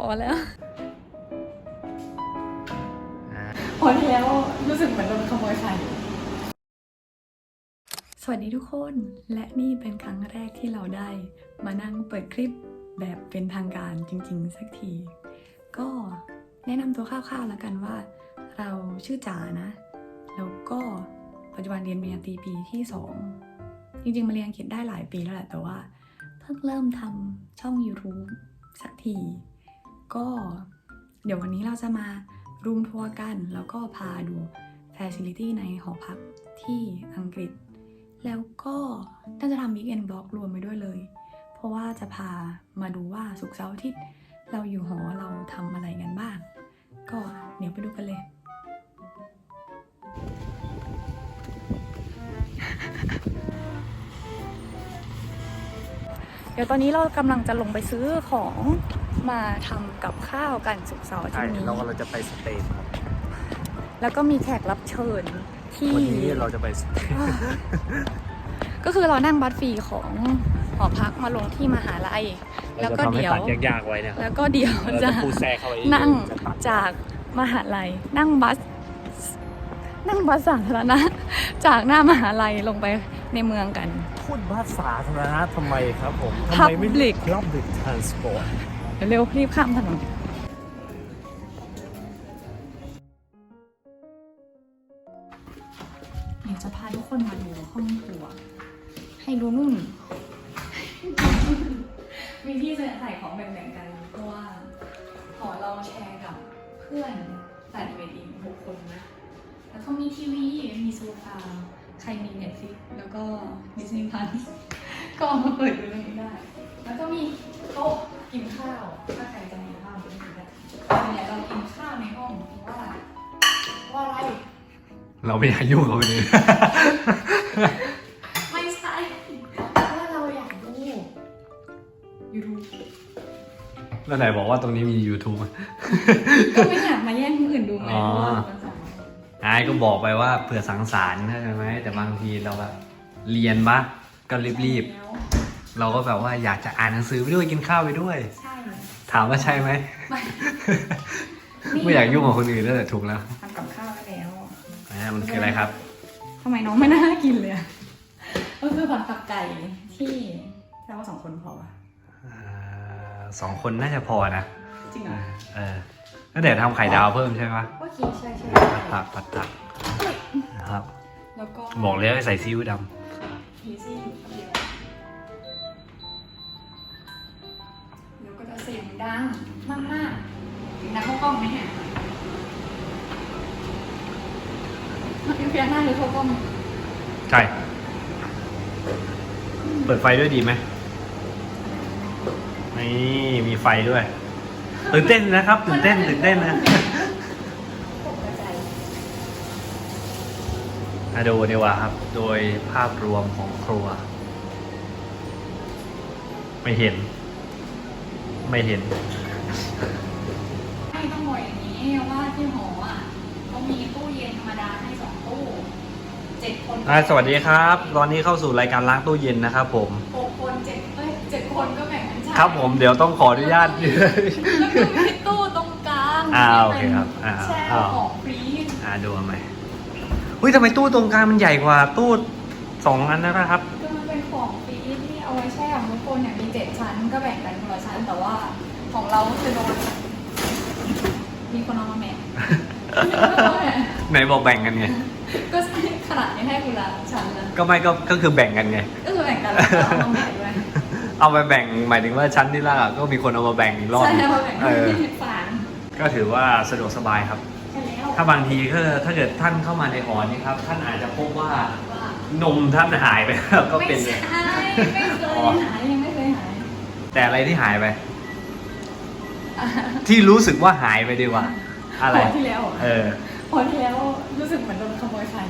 อแล้วอ่าพอที่แล้วรู้สึกเหมือนโดนขโมยไข่สวัสดีทุกคนและนี่เป็นครั้งแรกที่เราได้มานั่งเปิดคลิปแบบเป็นทางการจริง ๆ สักที ก็แนะนำตัวคร่าวๆแล้วกันว่า เราชื่อจ๋านะ แล้วก็ปัจจุบันเรียนปริญญาตรีปีที่ 2 จริงๆ มาเรียนอังกฤษได้หลายปีแล้วแหละแต่ว่า เพิ่งเริ่มทำช่อง YouTube สักที ก็เดี๋ยววันนี้เราจะมารูมทัวร์กัน แล้วก็พาดู Facility ในหอพักที่อังกฤษ แล้วก็น่าจะทำ Weekend Blog รวมไปด้วยเลย เพราะว่าจะพามาดูว่าสุกเสาร์อาทิตย์เราอยู่หอเราทำอะไรกันบ้าง ก็เดี๋ยวไปดูกันเลย เดี๋ยวตอนนี้เรากำลังจะลงไปซื้อของมาทำกับข้าวกันสุกร์เสาร์อาทิใช่ตย์นี้ เราเราจะไปสเปนครับแล้วก็มีแขกรับเชิญที่ วันนี้เราจะไปสเปนก็คือเรานั่งบัสฟรีของหอพักมาลงที่มหาลัย แล้วก็ราจะทำให้เดี๋ยวตัดยากๆไว้นะครับแล้วก็เดี๋ยวเราจะจะปูแซเข้าไปนั่งจะตัดจากมหาลัย นั่งบัส นั่งบัสสาธารณะ จากหน้ามหาลัยลงไป ในเมืองกัน พูดบ้านสาธารณะทำไมครับผมทำไมไม่ Public Public Transport เร็วรีบข้ามถนนเดี๋ยวจะพาทุกคนมาดูห้องครัว ให้ดูนุ่น มีที่จะใส่ของแบ่งๆกันเพราะว่าหอเราแชร์กับเพื่อนแฟนเวทีหกคนนะ แล้วก็มีทีวี มีโซฟา ใครมีเน็ตฟิกแล้วก็ดิสนีย์พันก็เอามาเปิดดูตรงนี้ได้ แล้วก็มีโต๊ะกินข้าว ถ้าใครจะมีข้าวก็กินได้แต่เนี่ยเรากินข้าวในห้องเพราะว่าเพราะว่าอะไร เราไม่อยากยุ่งกับคนอื่น ไม่ใช่เพราะว่าเราอยากดู YouTube แล้วไหนบอกว่าตรงนี้มี YouTube อะก็ไม่อยากมาแย่งคนอื่นดูไงอ๋อเพราะว่ามันส องนายก็บอกไปว่าเผื่อสังสรรค์ใช่ไหมแต่บางทีเราแบบเรียนปะก็รีบแล้วๆเราก็แบบว่าอยากจะอ่านหนังสือไปด้วยกินข้าวไปด้วย ใช่ถามว่าใช่ไหมไม่ไม่อยากยุ่งกับคนอื่นแล้วแต่ถูกแล้วทำกับข้าวได้แล้วอ่ามันคืออะไรครับทำไมน้องไม่น่ากินเลยอะก็คือผัดผักไก่ที่แปลว่าสองคนพอปะอ่าสองคนน่าจะพอนะจริงเหรอเออ แล้วเดี๋ยวทำไข่ดาวเพิ่มใช่ไหมก็คิดใช่ใช่ผัดผักผัดผักนะครับ แล้วก็บอกเลยว่าใส่ซีอิ๊วดพีซี่อยู่คนเดียวแล้วก็จะเสียงดังมากมากๆเสียงดังเข้ากล้องไหมเนี่ยเพียงหน้าหรือเข้ากล้องำใช่เปิดไฟด้วยดีไหมนี่มีไฟด้วย ตื่นเต้นนะครับตื่นเต้นตื่นเต้นนะตกใจมาดูดีกว่าครับ โดยภาพรวมของครัว ไม่เห็น ไม่เห็นไม่ต้องบอกอย่างนี้ว่าที่หออะเขามีตู้เย็นธรรมดาให้สองตู้เจ็ดคนอ่าสวัสดีครับ ตอนนี้เข้าสู่รายการล้างตู้เย็นนะครับผมหกคนเจ็ดเอ้ยเจ็ดคนก็แบ่งกันใช้ ครับผมเดี๋ยวต้องขออนุญาต แล้วก็มีตู้ตรงกลางอ่าโอเคครับอ่าแช่อ่าของฟรีอ่าดูเอาไหมอุ้ยทำไมตู้ตรงกลางมันใหญ่กว่าตู้สองอันนะครับ คือมันเป็นของฟรีที่เอาไว้แช่ของทุกคนเนี่ยมีเจ็ดชั้นก็แบ่งกันคนละชั้นแต่ว่าของเราก็คือโดนมีคนเอามาแหม่ไหนบอกแบ่งกันไงก็ใช่ขนาดนี้ให้คุณละชั้นละก็ไม่ก็ก็คือแบ่งกันไง ก็คือแบ่งกันแล้วก็เอามาแบ่งด้วย เอาไปแบ่งหมายถึงว่าชั้นที่ล่างอะก็มีคนเอามาแบ่งอีกรอบใช่หนึ่งเอามาแบ่งเออฝานก็ถือว่าสะดวกสบายครับ ใช่แล้วถ้าบางทีก็ถ้าเกิดท่านเข้ามาในหอนี้ครับ ท่านอาจจะพบว่าว่านมท่านหายไปแล้วก็ไม่เป็นใช่ไม่เคยหายยังไม่เคยหายแต่อะไรที่หายไปที่รู้สึกว่าหายไปดีกว่า อะไรพที่แล้วเออพอที่แล้วรู้สึกเหมือนโดนขโมยไข่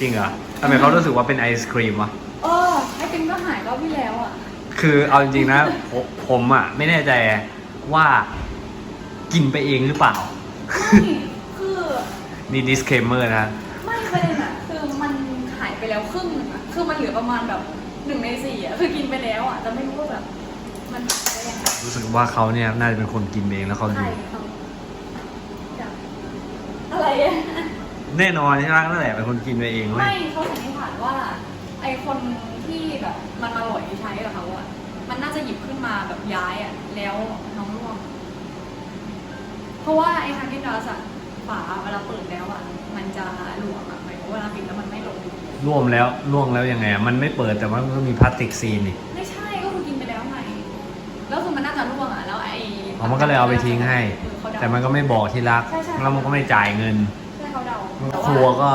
จริงเหรอทำไมเขารู้สึกว่าเป็นไอศครีมวะเออไอติมก็หายรอบที่แล้วอะ คือเอาจริงๆนะผมผมอะ ไม่แน่ใจว่ากินไปเองหรือเปล่าไม่คือนี่ disclaimer นะ ไม่ประเด็นอะคือมันหายไปแล้วครึ่งหนึงอะคือมันเหลือประมาณแบบหนึ่งในสี่อะคือกินไปแล้วอะแต่ไม่รู้ว่าแบบ มันหายได้ยังไงรู้สึกว่าเขาเนี่ยน่าจะเป็นคนกินเองแล้วเขาใช่ดื่มเขาจับอะไรอะแน่นอนใช่ไหมนั่นแหละเป็นคนกินไปเองเว้ไม่ยเขาสันนิษฐานว่า ไอคน ที่แบบมันมาหล่อยใช้กับเขาอะมันน่าจะหยิบขึ้นมาแบบย้ายอะแล้วน้องร่วง เพราะว่าไอ้ทางที่เราสั่ฝาเวลาเปิดแล้วอะมันจะหลวมอะหมายถึงว่าเวลาปิดแล้วมันไม่ลง ร่วมแล้วร่วงแล้วยังไงอะมันไม่เปิดแต่ว่ามันก็มีพลาสติกซีนนี่ไม่ใช่ก็คือกินไปแล้วไงแล้วคือมันน่าจะร่วงอะแล้วไอ้อ๋อมันก็เลยเอาไปทิ้งให้เออเขาเดา แต่มันก็ไม่บอกที่รัก ใช่ใช่ แล้วมันก็ไม่จ่ายเงิน ใช่เขาเดาครัวก็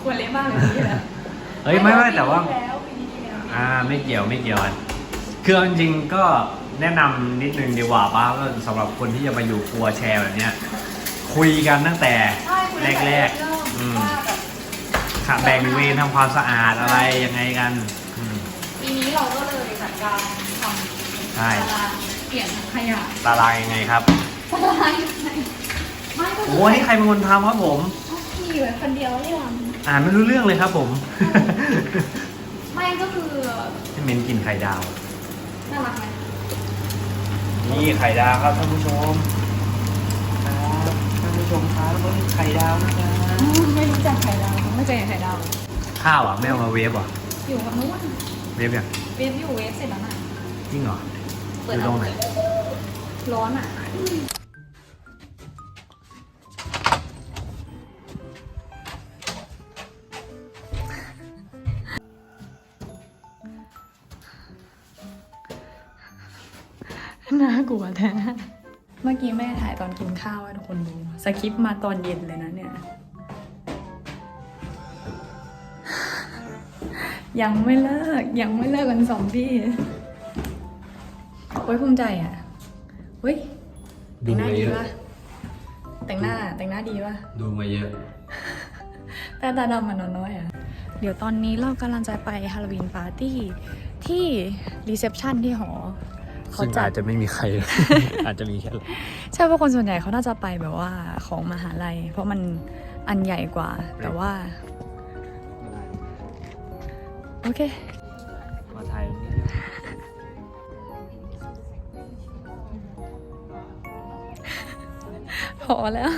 ครัวเละมากเลยพี่นะเอ้ยไม่ไม่แต่ว่าปีที่แล้วปีที่แล้ว อ่าไม่เกี่ยวไม่เกี่ยวกันคือเอาจริงๆก็แนะนำนิดนึงดีกว่าป้าก็สำหรับคนที่จะมาอยู่ครัวแชร์แบบเนี้ยคุยกันตั้งแต่ ใช่คุยตั้งแต่แรกเริ่มๆอืม ว่าแบบค่ะแบ่งเวรทำความสะอาดอะไรยังไงกันอืม ปีนี้เราก็เลยจัดการทำใช่ ตารางเปลี่ยนถังขยะตารางยังไงครับตารางยังไงไม่ก็คืโอ้นี่ใครเป็นคนทำครับผมพี่อยู่คนเดียวไม่ทอ่านไม่รู้เรื่องเลยครับผมำ ไม่ก็คือให้เม้นกินไข่ดาว น่ารักไหมนี่ไข่ดาวครับท่านผู้ชมครับท่านผู้ชมครับนี่ไข่ดาวนะครับไม่รู้จักไข่ดาวไม่เคยเห็นไข่ดาวข้าวอะไม่เอามาเวฟอะอยู่กับนู้นเวฟยังเวฟอยู่เวฟเสร็จแล้วน่ะจริงเหรอเปิดอยู่ตรงไหนร้อนอะ น่ากลัวแท้เมื่อกี้แม่ถ่ายตอนกินข้าวให้ทุกคนดูสคริปต์มาตอนเย็นเลยนะเนี่ย ยังไม่เลิก ยังไม่เลิกกันสองพี่โอ้ยภูมิใจอะเฮ้ยแต่งหน้าดีปะแต่งหน้าแต่งหน้าดีปะดูมาเยอะแต่ตาดำมันนอนน้อยอะ เดี๋ยวตอนนี้เรากำลังจะไปฮาโลวีนปาร์ตี้ที่รีเซพชันที่หอ เขาซึ่งจัดอาจจะไม่มีใคร อาจจะมีแค่เราใช่เพราะคนส่วนใหญ่เขาน่าจะไปแบบว่าของมหาลัย เพราะมันอันใหญ่กว่า แต่ว่า โอเค มาไทยตรงนี้เยอะพอแล้ว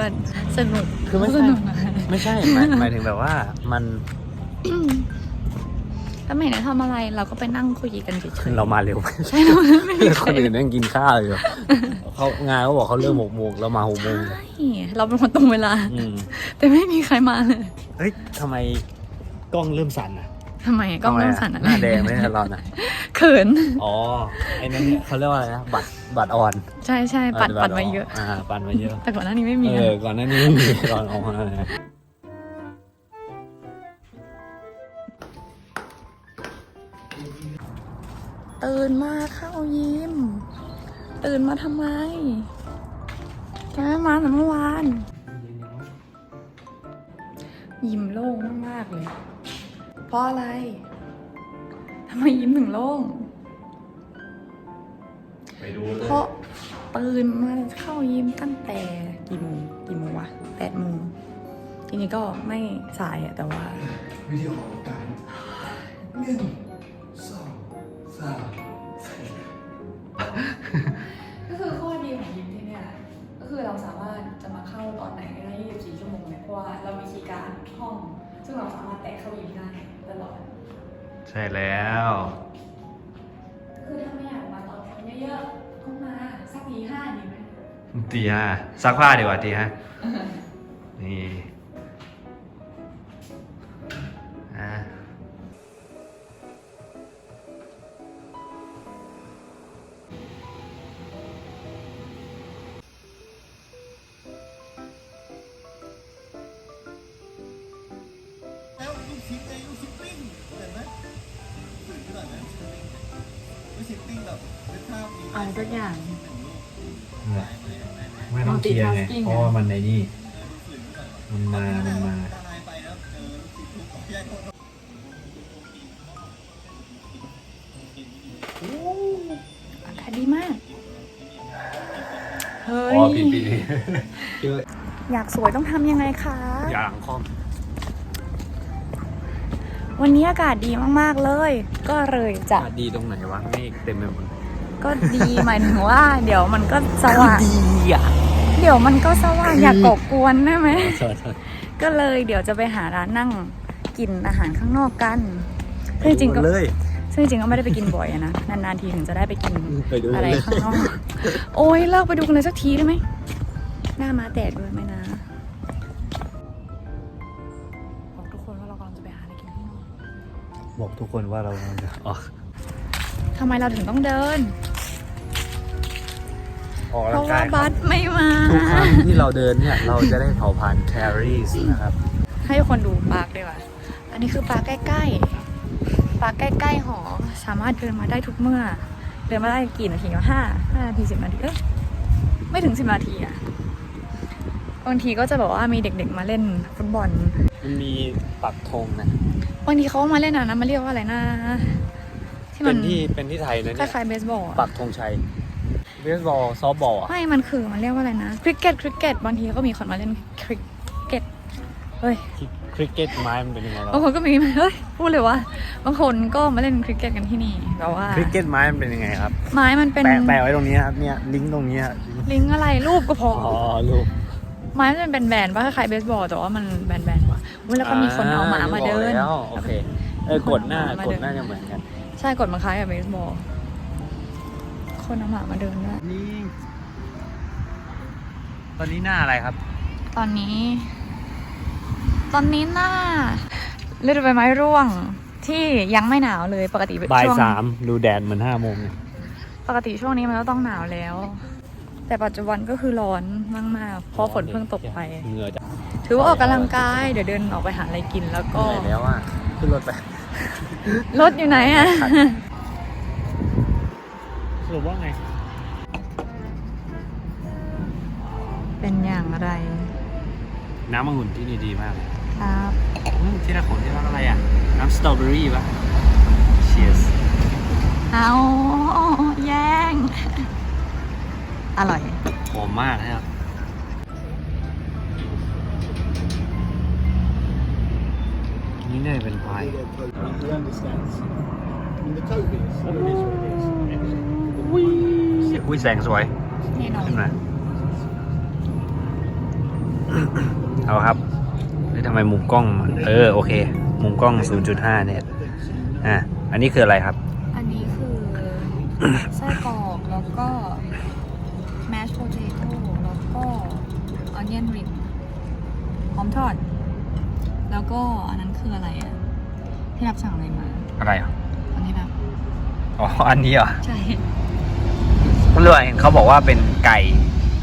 ไงอะก็สนุกคือไม่สใช่นุกอะไม่ใช่หมายหมายถึงแบบว่ามันถ้าไม่ได้ทำอะไรเราก็ไปนั่งคุยกันเฉยเรามาเร็วๆใช่เราไม่มีใคครนอื่นนั่งกินข้าวอยู่เขางานเขาบอกเขาเริ่มหกโมงเรามาหกโมงใช่เราเป็นคนตรงเวลาอืมแต่ไม่มีใครมาเลยเฮ้ยทำไมกล้องเริ่มสั่นอะทำไมอะกล้องเริ่มสั่นอะหน้าแดงไหมเราน่ะ เขิน อ๋อไอ้นั่นเนี่ยเขาเรียกว่าอะไรนะบัตรบัตรอ่อนใช่ใช่ปัดบัปัตดรมาเยอะ อ่าปัดมาเยอะ แต่ก่อนหน้านี้ไม่มีเออะอก่อนหน้านี้ไม่มีก่อนออกมาเลยตื่นมาเข้ายิมตื่นมาทำไมแกไม่มาแต่เมื่อวาน ยิมโล่งมากๆเลย เพราะอะไรทำ ไมยิ้มถึงโล่ง ไปดูเพราะตื่นมาเข้ายิมตั้งแต่กี่โมงกี่โมงวะแปดโมงทีนี้ก็ไม่สายอะแต่ว่า วิธีของการหนึ่งสองสามสี่ก็คือข้อดีของยิมที่เนี่ยก็คือเราสามารถจะมาเข้าตอนไหนได้ 24 ชั่วโมงเลยเพราะว่าเรามีคีย์การห้อง ซึ่งเราสามารถแตะเข้ายิมได้ตลอด ใช่แล้ว คือถ้าไม่อยากมาตอนคนเยอะๆก็มาสักทีห้าดีไหมตีห้าซักผ้าดีกว่าตีห้านี่ สวยขนาดนั้นลูกชิ้นปิ้งแบบเป็นภาพนี้เอาสักอย่างไม่ต้องเคลียร์ไง Multitasking เพราะว่ามันในนี่มันมา มันมา ตายไปนะเออลูกชิ้นทุกของแยกโทษอากาศดีมาก เฮ้ย อ๋อปีปีนี้อยากสวยต้องทำยังไงคะ อย่าหลังคอม วันนี้อากาศดีมากๆเลย ก็เลยจะดีตรงไหนวะเมฆเต็มไปหมดก็ดีหมายถึงว่า เดี๋ยวมันก็สว่างดีอะเดี๋ยวมันก็สว่างอยากก่อกวนได้ไหมใช่ใช่ก็เลยเดี๋ยวจะไปหาร้านนั่งกินอาหารข้างนอกกันซึ่งจริงๆก็เลยซึ่งจริงๆก็ไม่ได้ไปกินบ่อยอะนะนานๆทีถึงจะได้ไปกินไปดูอะไรเลยข้างนอกโอ้ยเลิกไปดูกันเลยสักทีได้ไหมหน้ามาแตกด้วยไหมนะ บอกทุกคนว่าเราอ๋อทำไมเราถึงต้องเดิน ออกเพกำลัราะงว่ากายบัสไม่มา ทุกครั้งที่เราเดินเนี่ย เราจะได้เผาผลาญแคลอรี่นะครับ ให้คนดูปาร์คดีกว่า อันนี้คือปาร์คใกล้ๆ ปาร์คใกล้ๆหอ สามารถเดินมาได้ทุกเมื่อ เดินมาได้กี่นาทีวะห้าห้านาทีสิบนาที เอ้ย ไม่ถึงสิบนาทีอะบางทีก็จะแบบว่ามีเด็กๆมาเล่นฟุตบอล มันมีปักธงนะ บางทีเขามาเล่นอะนะมันเรียกว่าอะไรนะที่มัเป็นนที่เป็นที่ไทยนะคเนี่ยล้ายๆเบสบอลปัอะกธงชัยเบสบอลซอฟต์บอลอะไม่มันคือมันเรียกว่าอะไรนะคริกเก็ตคริกเก็ตบางทีก็มีคนมาเล่นคริกเก็ตเฮ้ยคริกเก็ตไม้มันเป็นยังไงวะบางคนก็มีเฮ้ยพูดเลยว่าบางคนก็มาเล่นคริกเก็ตกันที่นี่แบบว่าคริกเก็ตไม้มันเป็นยังไงครับไม้มันเป็นแปะแปะไว้ตรงนี้ครับเนี่ยลิงก์ตรงนี้ครับลิงก์อะไรรูปก็พอ อ๋อลูก ไม้มันเป็นแบนๆป่ะคล้ายๆเบสบอลแต่ว่ามันแบนๆกว่าอุ๊ยแล้วก็มีคนเอาหมามาเดินแล้วโอเค เออ กดหน้ามีกคนดเอาหมามาเดินหน้าจะเหมือนกัน ใช่กดมันคล้ายกับเบสบอลคนเอาหมามาเดินด้วยนี่ ตอนนี้หน้าอะไรครับ ตอนนี้ ตอนนี้หน้าฤดูใบไม้ร่วงที่ยังไม่หนาวเลยปกติบ่ายช่วงสามดูแดดเหมือนห้าโมงเนี่ย ปกติช่วงนี้มันก็ต้องหนาวแล้ว แต่ปัจจุบันก็คือร้อนมากๆเพราะฝนเพิ่งตกไป เหงื่อจะถือว่าออกกำลังกาย เดี๋ยวเดินออกไปหาอะไรกินแล้วเหก็นื่อยแล้วอะขึ้นรถไปรถอยู่ไหนอะสรุปว่าไง เป็นอย่างไร น้ำมังุ่นที่นี่ดีมากเลยครับอืมที่รักของที่รักอะไรอะ น้ำสตรอเบอรี่ปะ Cheers เอาแย่ง อร่อย หอมมากนะครับนี่น่าจะเป็นพาย He understands. I mean, the Toby is. It is what it is. อุ้ยแสงสวย แน่นอน ขึ้นมา เอาครับเฮ้ยทำไมมุมกล้องมันเออ โอเค มุมกล้อง 0.5 เนี่ย อะ อันนี้คืออะไรครับ อันนี้คือ ไส้กรอกแล้วก็ mashed potato แล้วก็ onion ring หอมทอด แล้วก็อันนั้นคืออะไรอะที่รับสั่งอะไรมาอะไรอะอันนี้รับอ๋ออันนี้เหรอใช่เรื่องเห็นเขาบอกว่าเป็นไก่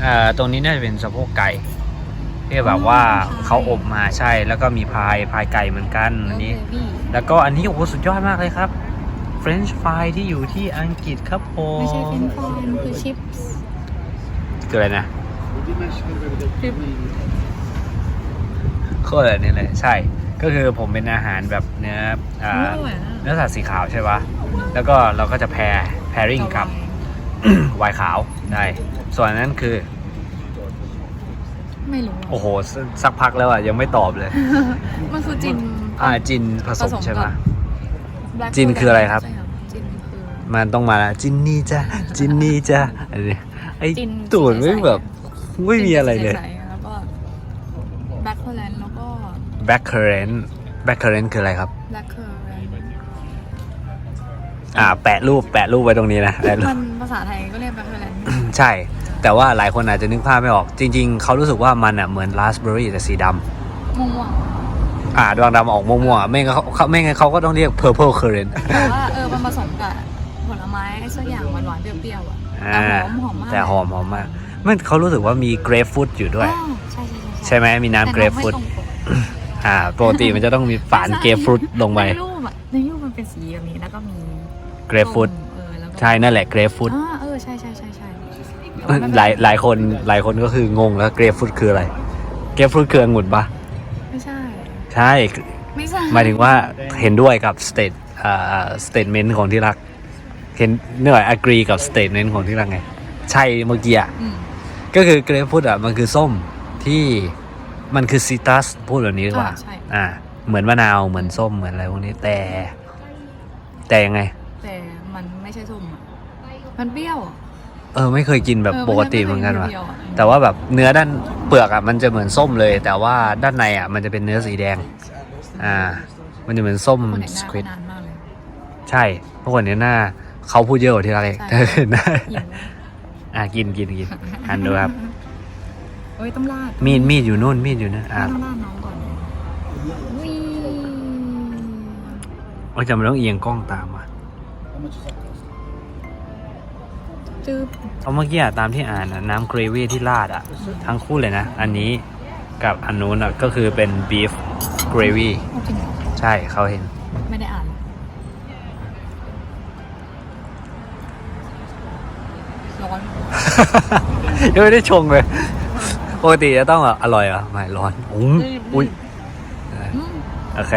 เอ่อตรงนี้น่าจะเป็นสะโพกไก่ที่แบบว่าเขาอบมาใช่แล้วก็มีพายพายไก่เหมือนกันอันนี้พี่แล้วก็อันนี้โอ้โหสุดยอดมากเลยครับ French fry ที่อยู่ที่อังกฤษครับผมไม่ใช่เป็นฟรายมันคือชิปส์ คืออะไรนะ We did manage to get rid of the Chip. green. คืออะไรนี่เลยใช่ ก็คือผมเป็นอาหารแบบเนื้ออ่าอร่อยนะเนื้อสัตว์สีขาวใช่ปะแล้วก็เราก็จะแพร pairing กับไวน์ขาวได้ส่วนอันนั้นคือ ไม่รู้อะโอ้โหสสักพักแล้วอะ ยังไม่ตอบเลย มันคือจิน อ่าจินผสมผสมกับใช่ปะ Black จินคืออะไรครับใช่จินคือมันต้องมาแล้วจินนี่จ้ะจินนี่จ้ะอะไรเนี่ย ไอ้จินตูดไม่แบบไม่มีอะไรเลยใสๆแล้วก็แบล็คโคแลนด์แล้ว black currant black currant คืออะไรครับและคืออ่า แปะรูปแปะรูปไว้ตรงนี้นะแปะรูป มันภาษาไทยก็เรียกแบล็คเคอร์แลนด์ใช่ แต่ว่าหลายคนอาจจะนึกภาพไม่ออก จริง ๆ เขารู้สึกว่ามันอะเหมือนราสเบอร์รี่แต่สีดำม่วงอ่าดวงดำออกม่วงๆอะไม่งั้นเขาเขาไม่งั้นเขาก็ต้องเรียก purple currant ๆแต่ว่าเออมันผสมกับผลไม้สักอย่างหวานๆเปรี้ยวๆอะอ่า แต่หอมหอมมากแต่หอมหอมมากมันเขารู้สึกว่ามีเกรฟฟรุตอยู่ด้วยอ๋อใช่ใช่ใช่ใช่ไหมมีน้ำเกรฟฟรุตแต่น้องไม่ตรงปกอ่าปกติมันจะต้องมีฝานเกรฟฟรุตลงไปในรูปอะในรูปมันเป็นสีแบบนี้แล้วก็มีเกรฟฟรุตเออแล้วก็ใช่นั่นแหละเกรฟฟรุตอ่าเออใช่ใช่ใช่ใช่หลายหลายคนหลายคนก็คืองงแล้วเกรฟฟรุตคืออะไร เกรฟฟรุตคือองุ่นปะไม่ใช่ ใช่ไม่ใช่หมายถึงว่าเห็นด้วยกับสเตทอ่าสเตทเมนต์ของที่รัก เห็นเนื่อย agree กับสเตทเมนต์ของที่รักไง ใช่เมื่อกี้อะอืมก็คือเกรฟฟรุตอะมันคือส้มที่มันคือซิตรัสพูดแบบนี้ดีกว่าอ่าใช่อ่า เหมือนมะนาวเหมือนส้มเหมือนอะไรพวกนี้แต่ แต่ยังไง แต่มันไม่ใช่ส้มอะมันเปรี้ยวอะเออไม่เคยกินแบบเออปกติเหมือนกันว่ะเปรี้ยวๆอะแต่ว่าแบบเนื้อด้านเปลือกอะมันจะเหมือนส้มเลย แต่ว่าด้านในอะมันจะเป็นเนื้อสีแดง อ่า มันจะเหมือนส้มคนเห็นหสน้าควิดนานมากเลยใช่เพราะคนเนี้ยหน้า เขาพูดเยอะกว่าที่รักเองใช่เห็นหน้าหิวอะกินกินกินอันดูครับเอ้ยต้องลาดมีดมีดอยู่นู่นมีดอยู่นั่นอะต้องลาดน้องก่อนวิโอ้ยจำเป็นต้องเอียงกล้องตามอะ How much is that cost? จืบเอาเมื่อกี้อะตามที่อ่านอะน้ำเกรวี่ที่ราดอะ ทั้งคู่เลยนะ อันนี้กับอันนู้นอะก็คือเป็นบีฟเกรวี่โอ้จริงเหรอใช่เขาเห็นไม่ได้อ่าน ร้อน ยังไม่ได้ชงเลยปกติจะต้องแบบอร่อยเหรอะไม่ร้อนอุ้ยอุ้ยอืมโอเค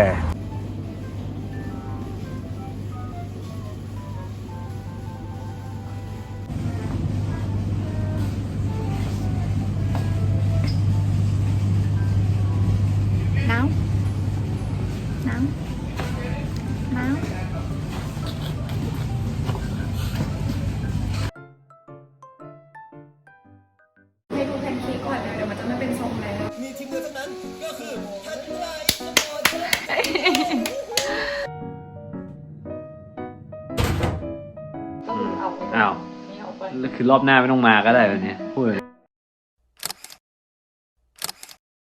รอบหน้าไม่ต้องมาก็ได้แบบนี้พูดเลย